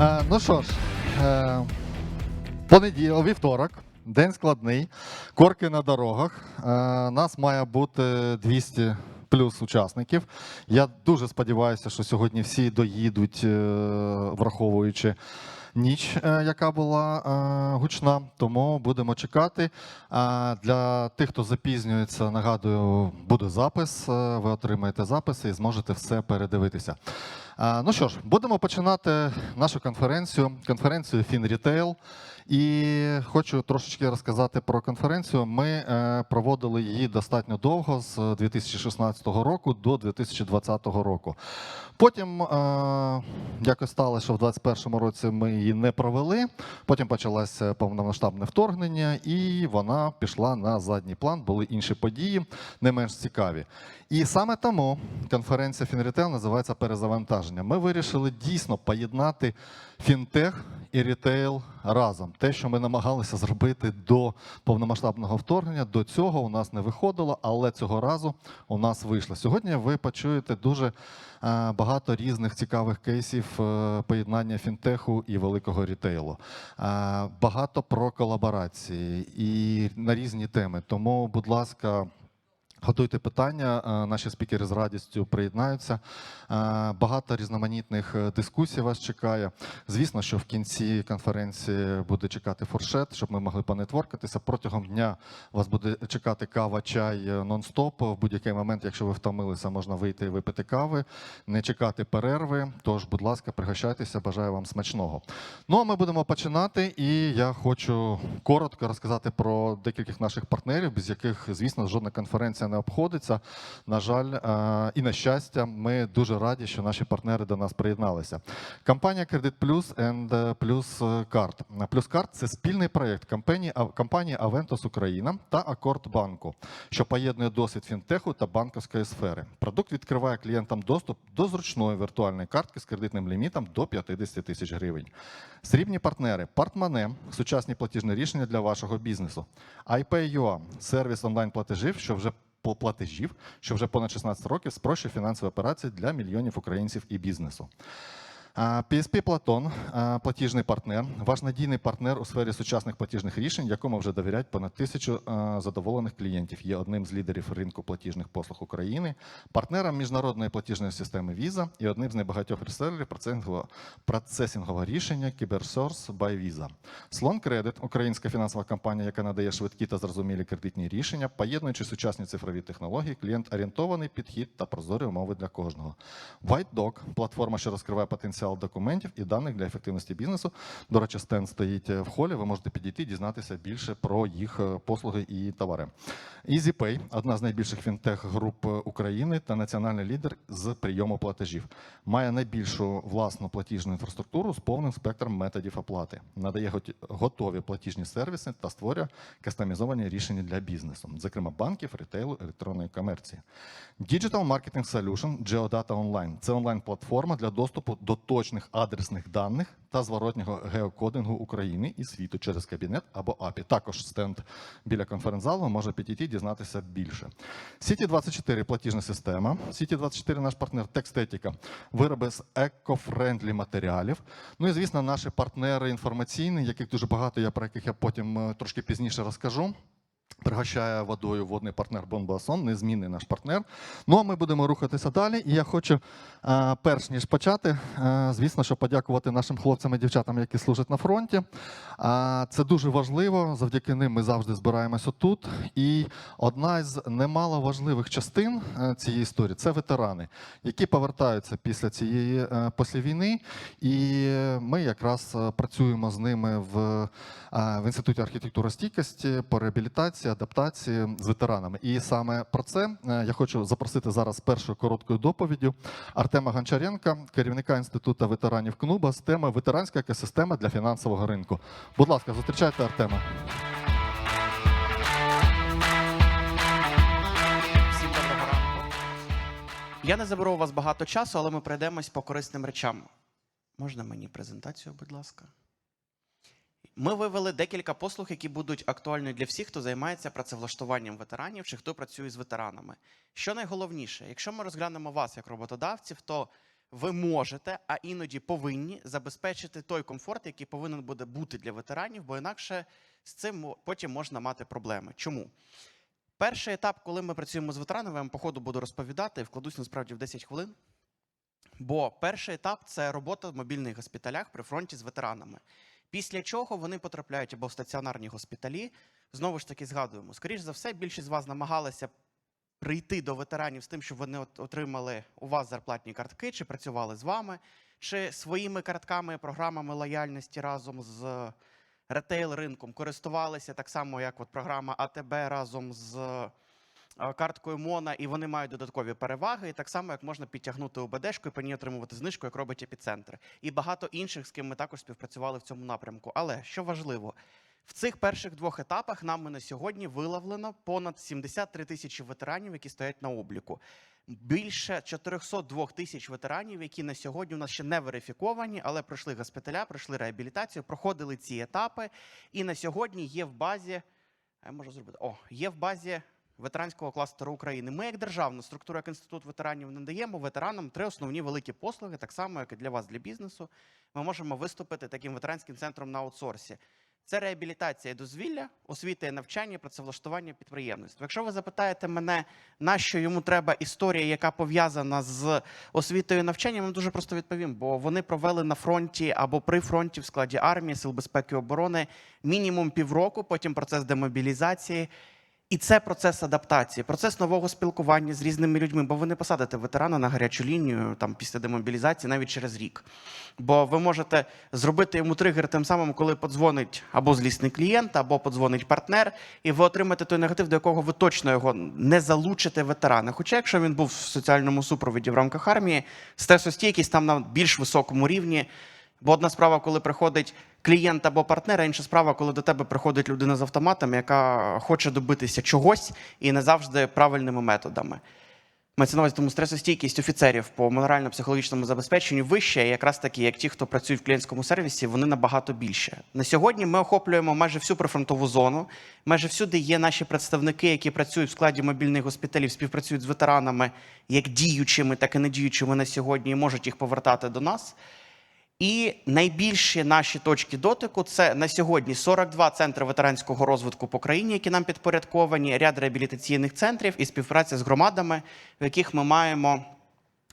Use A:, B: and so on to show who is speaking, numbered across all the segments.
A: Е, ну що ж, е, понеділок, вівторок, день складний, корки на дорогах. Е, нас має бути 200 плюс учасників. Я дуже сподіваюся, що сьогодні всі доїдуть, враховуючи. Ніч, яка була гучна, тому будемо чекати. Для тих, хто запізнюється, нагадую, буде запис. Ви отримаєте записи і зможете все передивитися. Ну що ж, будемо починати нашу конференцію, конференцію FinRetail. І хочу трошечки розказати про конференцію. Ми е, проводили її достатньо довго з 2016 року до 2020 року. Потім е, якось сталося, що в 2021 році ми її не провели. Потім почалося повномасштабне вторгнення, і вона пішла на задній план. Були інші події, не менш цікаві. І саме тому конференція FinRetail називається перезавантаження. Ми вирішили дійсно поєднати фінтех і рітейл разом. Те, що ми намагалися зробити до повномасштабного вторгнення, до цього у нас не виходило, але цього разу у нас вийшло. Сьогодні ви почуєте дуже е, багато різних цікавих кейсів е, поєднання фінтеху і великого рітейлу. Е, Багато про колаборації і на різні теми. Тому, будь ласка. Готуйте питання, е, наші спікери з радістю приєднаються. Е, Багато різноманітних е, дискусій вас чекає. Звісно, що в кінці конференції буде чекати фуршет, щоб ми могли понетворкатися. Протягом дня вас буде чекати кава, чай нон-стоп. В будь-який момент, якщо ви втомилися, можна вийти і випити кави, не чекати перерви. Тож, будь ласка, пригощайтеся, бажаю вам смачного. Ну а ми будемо починати. І я хочу коротко розказати про декількох наших партнерів, без яких, звісно, жодна конференція не обходиться. На жаль, е, і на щастя, ми дуже раді, що наші партнери до нас приєдналися. Компанія Credit Plus and Plus Card. Plus Card – це спільний проєкт компанії, Aventus Україна та Акорд Банку, що поєднує досвід фінтеху та банківської сфери. Продукт відкриває клієнтам доступ до зручної віртуальної картки з кредитним лімітом до 50 тисяч гривень. Срібні партнери Партмане сучасні платіжні рішення для вашого бізнесу. iPay.ua – сервіс онлайн-платежів, що вже платежів, що вже понад 16 років спрощує фінансові операції для мільйонів українців і бізнесу. PSP Платон, платіжний партнер, ваш надійний партнер у сфері сучасних платіжних рішень, якому вже довіряють понад тисячу задоволених клієнтів. Є одним з лідерів ринку платіжних послуг України, партнером міжнародної платіжної системи Visa і одним з найбагатьох реселерів процесингового, процесингового рішення Кіберсорс by Visa. Слон Кредит, українська фінансова компанія, яка надає швидкі та зрозумілі кредитні рішення, поєднуючи сучасні цифрові технології, клієнт орієнтований підхід та прозорі умови для кожного. WhiteDoc – платформа, що розкриває потенціал документів і даних для ефективності бізнесу. До речі, стенд стоїть е, в холі. Ви можете підійти, і дізнатися більше про їх е, послуги і товари. EasyPay – одна з найбільших фінтех-груп е, України та національний лідер з прийому платежів. Має найбільшу власну платіжну інфраструктуру з повним спектром методів оплати. Надає готові платіжні сервіси та створює кастомізовані рішення для бізнесу, зокрема банків, ритейлу, електронної комерції. Digital Marketing Solution Geodata Online – це онлайн-платформа для доступу до точних адресних даних та зворотнього геокодингу України і світу через кабінет або API. Також стенд біля конференц-залу може підійти дізнатися більше. Сіті 24 платіжна система. Сіті 24 наш партнер Текстетіка. Вироби з еко-френдлі матеріалів. Ну і звісно, наші партнери інформаційні, яких дуже багато, я про яких я потім е, трошки пізніше розкажу. Пригощає водою водний партнер Бонбасон, незмінний наш партнер. Ну а ми будемо рухатися далі. І я хочу, е, перш ніж почати, е, звісно, що подякувати нашим хлопцям і дівчатам, які служать на фронті. Це дуже важливо. Завдяки ним ми завжди збираємося тут. І одна з немало важливих частин е, цієї історії це ветерани, які повертаються після цієї після війни. І ми якраз працюємо з ними в, в інституті архітектури стійкості по реабілітації, адаптації з ветеранами. І саме про це е, я хочу запросити зараз першою короткою доповіддю Артема Гончаренка, керівника інституту ветеранів КНУБА з теми ветеранська екосистема для фінансового ринку. Будь ласка, зустрічайте Артема.
B: Я не заберу у вас багато часу, але ми пройдемось по корисним речам. Можна мені презентацію, будь ласка? Ми вивели декілька послуг, які будуть актуальні для всіх, хто займається працевлаштуванням ветеранів чи хто працює з ветеранами. Що найголовніше, якщо ми розглянемо вас як роботодавців, то ви можете, а іноді повинні забезпечити той комфорт, який повинен буде бути для ветеранів, бо інакше з цим потім можна мати проблеми. Чому? Перший етап, коли ми працюємо з ветеранами, я вам по ходу буду розповідати, вкладусь насправді в 10 хвилин. Бо перший етап це робота в мобільних госпіталях при фронті з ветеранами. Після чого вони потрапляють або в стаціонарні госпіталі. Знову ж таки згадуємо, скоріш за все, більшість з вас намагалися прийти до ветеранів з тим, щоб вони отримали у вас зарплатні картки, чи працювали з вами, чи своїми картками, програмами лояльності разом з ретейл ринком користувалися так само, як от програма АТБ разом з карткою Мона, і вони мають додаткові переваги, і так само, як можна підтягнути УБДшку і по ній отримувати знижку, як робить епіцентр. І багато інших, з ким ми також співпрацювали в цьому напрямку. Але що важливо, в цих перших двох етапах нами на сьогодні виловлено понад 73 тисячі ветеранів, які стоять на обліку. Більше 402 тисяч ветеранів, які на сьогодні у нас ще не верифіковані, але пройшли госпіталя, пройшли реабілітацію, проходили ці етапи. І на сьогодні є в базі. Я можу зробити. О, є в базі ветеранського кластеру України. Ми, як державна структура, як інститут ветеранів, надаємо ветеранам три основні великі послуги, так само, як і для вас, для бізнесу. Ми можемо виступити таким ветеранським центром на аутсорсі. Це реабілітація дозвілля, освіта і навчання, працевлаштування підприємництва. Якщо ви запитаєте мене, на що йому треба історія, яка пов'язана з освітою і навчанням, я вам дуже просто відповім, бо вони провели на фронті або при фронті в складі армії, сил безпеки і оборони мінімум півроку, потім процес демобілізації. І це процес адаптації, процес нового спілкування з різними людьми, бо ви не посадите ветерана на гарячу лінію там після демобілізації навіть через рік. Бо ви можете зробити йому тригер тим самим, коли подзвонить або злісний клієнт, або подзвонить партнер, і ви отримаєте той негатив, до якого ви точно його не залучите ветерана. Хоча, якщо він був в соціальному супроводі в рамках армії, стресостійкість там на більш високому рівні. Бо одна справа, коли приходить клієнт або партнер, а інша справа, коли до тебе приходить людина з автоматом, яка хоче добитися чогось і не завжди правильними методами. Мається на увазі, тому стресостійкість офіцерів по морально-психологічному забезпеченню вища, якраз таки, як ті, хто працює в клієнтському сервісі, вони набагато більше. На сьогодні ми охоплюємо майже всю прифронтову зону. Майже всюди є наші представники, які працюють в складі мобільних госпіталів, співпрацюють з ветеранами, як діючими, так і недіючими на сьогодні, і можуть їх повертати до нас. І найбільші наші точки дотику це на сьогодні 42 центри ветеранського розвитку по країні, які нам підпорядковані, ряд реабілітаційних центрів і співпраця з громадами, в яких ми маємо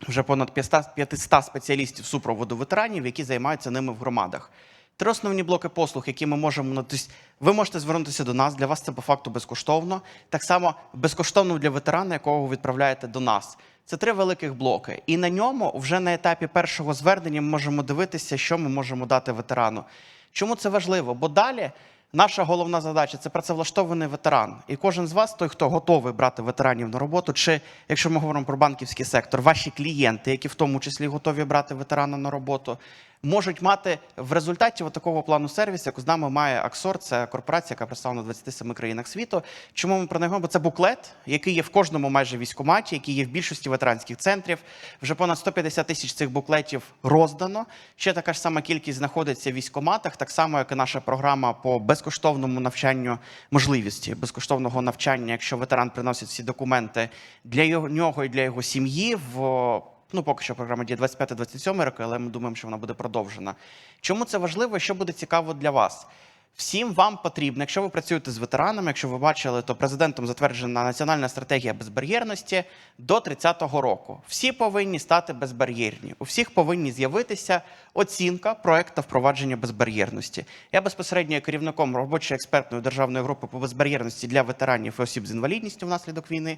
B: вже понад 500 500 спеціалістів супроводу ветеранів, які займаються ними в громадах. Три основні блоки послуг, які ми можемо ну, тобто ви можете звернутися до нас. Для вас це по факту безкоштовно. Так само безкоштовно для ветерана, якого ви відправляєте до нас. Це три великих блоки. І на ньому вже на етапі першого звернення ми можемо дивитися, що ми можемо дати ветерану. Чому це важливо? Бо далі наша головна задача це працевлаштований ветеран. І кожен з вас, той, хто готовий брати ветеранів на роботу, чи якщо ми говоримо про банківський сектор, ваші клієнти, які в тому числі готові брати ветерана на роботу, можуть мати в результаті такого плану сервісу, як з нами має Аксор, це корпорація, яка представлена в 27 країнах світу. Чому ми про неї говоримо? Це буклет, який є в кожному майже військкоматі, який є в більшості ветеранських центрів. Вже понад 150 тисяч цих буклетів роздано. Ще така ж сама кількість знаходиться в військкоматах, так само, як і наша програма по безкоштовному навчанню можливості безкоштовного навчання, якщо ветеран приносить всі документи для нього і для його сім'ї в Ну, поки що програма діє 25-27 роки, але ми думаємо, що вона буде продовжена. Чому це важливо що буде цікаво для вас? Всім вам потрібно, якщо ви працюєте з ветеранами, якщо ви бачили, то президентом затверджена національна стратегія безбар'єрності до 30-го року. Всі повинні стати безбар'єрні. У всіх повинні з'явитися оцінка проекту впровадження безбар'єрності. Я безпосередньо є керівником робочої експертної державної групи по безбар'єрності для ветеранів і осіб з інвалідністю внаслідок війни.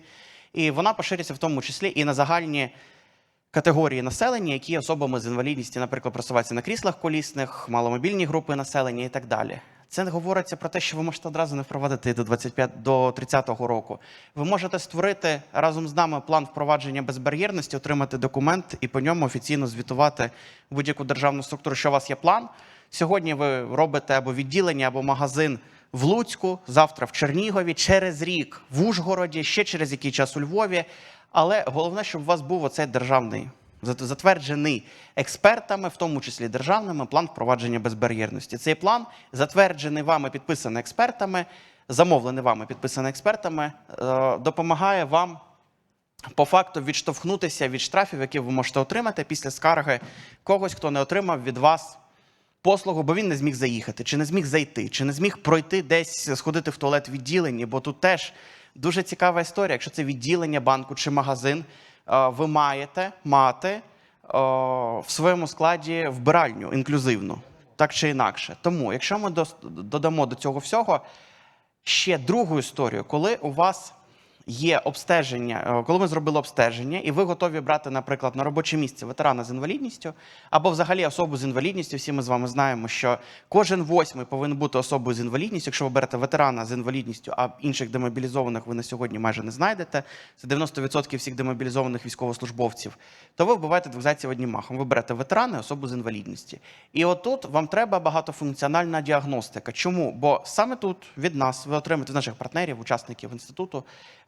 B: І вона поширюється в тому числі і на загальні категорії населення, які особами з інвалідністю, наприклад, просуваються на кріслах колісних, маломобільні групи населення і так далі. Це говориться про те, що ви можете одразу не впровадити до 25 до 30-го року. Ви можете створити разом з нами план впровадження безбар'єрності, отримати документ і по ньому офіційно звітувати будь-яку державну структуру, що у вас є план. Сьогодні ви робите або відділення, або магазин в Луцьку, завтра в Чернігові, через рік в Ужгороді, ще через який час у Львові. Але головне, щоб у вас був оцей державний затверджений експертами, в тому числі державними, план впровадження безбар'єрності. Цей план затверджений вами, підписаний експертами, замовлений вами, підписаний експертами, е, допомагає вам по факту відштовхнутися від штрафів, які ви можете отримати після скарги когось, хто не отримав від вас послугу, бо він не зміг заїхати, чи не зміг зайти, чи не зміг пройти десь сходити в туалет відділенні, бо тут теж дуже цікава історія. Якщо це відділення банку чи магазин, е, ви маєте мати е, в своєму складі вбиральню інклюзивну, так чи інакше. Тому, якщо ми додамо до цього всього ще другу історію, коли у вас є обстеження, е, коли ми зробили обстеження, і ви готові брати, наприклад, на робоче місце ветерана з інвалідністю або взагалі особу з інвалідністю. Всі ми з вами знаємо, що кожен восьмий повинен бути особою з інвалідністю. Якщо ви берете ветерана з інвалідністю, а інших демобілізованих ви на сьогодні майже не знайдете. Це 90% всіх демобілізованих військовослужбовців. То ви вбиваєте двох зайців одним махом. Ви берете ветерана особу з інвалідністю. І отут вам треба багатофункціональна діагностика. Чому? Бо саме тут від нас ви отримаєте наших партнерів, учасників інституту,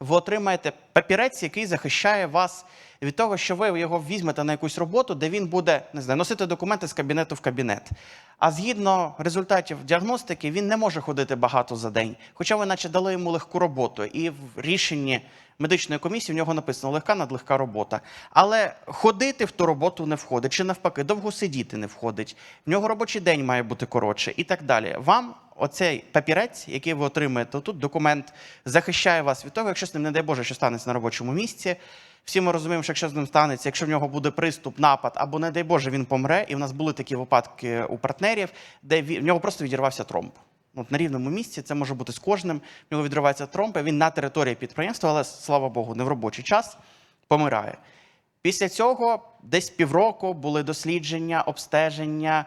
B: ви отримаєте папірець, який захищає вас від того, що ви його візьмете на якусь роботу, де він буде не знаю, носити документи з кабінету в кабінет. А згідно результатів діагностики, він не може ходити багато за день. Хоча ви наче дали йому легку роботу, і в рішенні медичної комісії в нього написано легка надлегка робота. Але ходити в ту роботу не входить, чи навпаки, довго сидіти не входить. В нього робочий день має бути коротше і так далі. Вам оцей папірець, який ви отримаєте тут, документ захищає вас від того, якщо з ним, не дай Боже, що станеться на робочому місці. Всі ми розуміємо, що якщо з ним станеться, якщо в нього буде приступ, напад, або, не дай Боже, він помре, і в нас були такі випадки у партнерів, де в нього просто відірвався тромб. От на рівному місці це може бути з кожним. В нього відривається тромб, він на території підприємства, але слава Богу, не в робочий час помирає. Після цього десь півроку були дослідження, обстеження,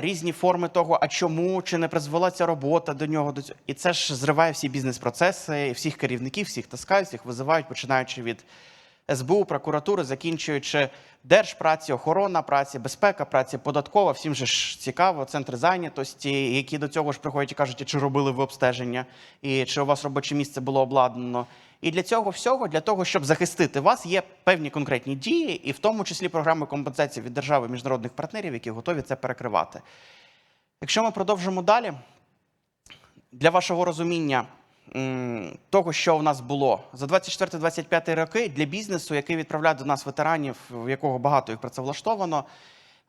B: різні форми того, а чому чи не призвела ця робота до нього. До цього. І це ж зриває всі бізнес-процеси, всіх керівників, всіх таскають, всіх визивають, починаючи від СБУ, прокуратури, закінчуючи держпраці, охорона праці, безпека праці, податкова. Всім же ж цікаво, центри зайнятості, які до цього ж приходять і кажуть, чи робили ви обстеження, і чи у вас робоче місце було обладнано. І для цього всього, для того, щоб захистити вас, є певні конкретні дії, і в тому числі програми компенсації від держави міжнародних партнерів, які готові це перекривати. Якщо ми продовжимо далі, для вашого розуміння того, що у нас було за 24-25 роки для бізнесу, який відправляє до нас ветеранів, в якого багато їх працевлаштовано,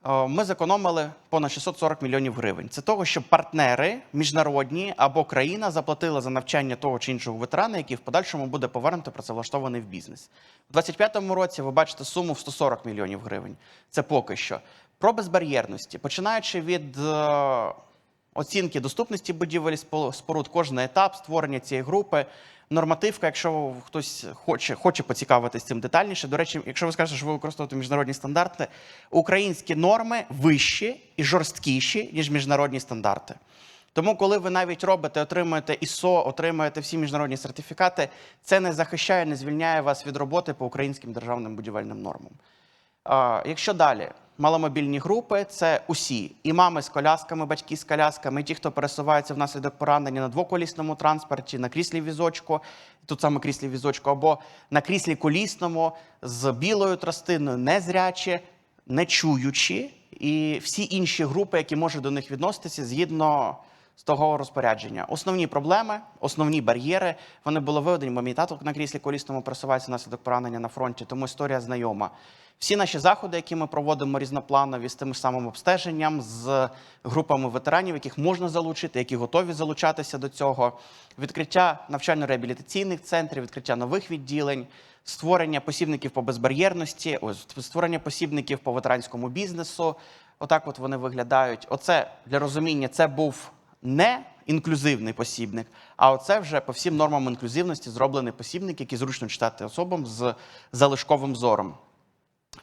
B: е, ми зекономили понад 640 мільйонів гривень. Це того, що партнери міжнародні або країна заплатили за навчання того чи іншого ветерана, який в подальшому буде повернуто працевлаштований в бізнес. У 2025 році ви бачите суму в 140 мільйонів гривень. Це поки що. Про безбар'єрності, починаючи від е, оцінки доступності будівель спо- споруд, кожен етап створення цієї групи. Нормативка, якщо хтось хоче, хоче поцікавитись цим детальніше. До речі, якщо ви скажете, що ви використовуєте міжнародні стандарти, українські норми вищі і жорсткіші, ніж міжнародні стандарти. Тому, коли ви навіть робите, отримуєте ISO, отримуєте всі міжнародні сертифікати, це не захищає, не звільняє вас від роботи по українським державним будівельним нормам. Якщо далі, маломобільні групи це усі. І мами з колясками, батьки з колясками, і ті, хто пересувається внаслідок поранення на двоколісному транспорті, на кріслі візочку, тут саме кріслі візочку, або на кріслі колісному з білою тростиною, незрячі, не чуючі, і всі інші групи, які можуть до них відноситися згідно з того розпорядження. Основні проблеми, основні бар'єри, вони були виведені, бо мій на кріслі колісному пересувається внаслідок поранення на фронті, тому історія знайома. Всі наші заходи, які ми проводимо різнопланові з тим самим обстеженням, з групами ветеранів, яких можна залучити, які готові залучатися до цього, відкриття навчально-реабілітаційних центрів, відкриття нових відділень, створення посібників по безбар'єрності, ось створення посібників по ветеранському бізнесу. Отак, от вони виглядають. Оце для розуміння, це був не інклюзивний посібник, а оце вже по всім нормам інклюзивності зроблений посібник, який зручно читати особам з залишковим зором.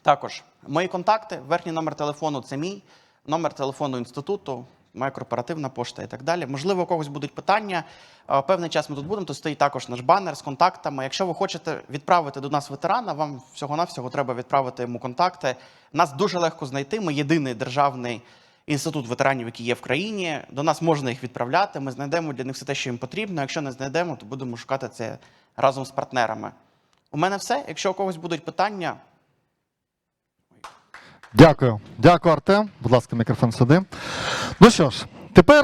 B: Також мої контакти, верхній номер телефону це мій, номер телефону інституту, моя корпоративна пошта і так далі. Можливо, у когось будуть питання. Певний час ми тут будемо. Тут стоїть також наш банер з контактами. Якщо ви хочете відправити до нас ветерана, вам всього-навсього треба відправити йому контакти. Нас дуже легко знайти. Ми єдиний державний інститут ветеранів, які є в країні. До нас можна їх відправляти. Ми знайдемо для них все те, що їм потрібно. Якщо не знайдемо, то будемо шукати це разом з партнерами. У мене все. Якщо у когось будуть питання,
A: Дякую. Дякую, Артем. Будь ласка, мікрофон сюди. Ну що ж, тепер.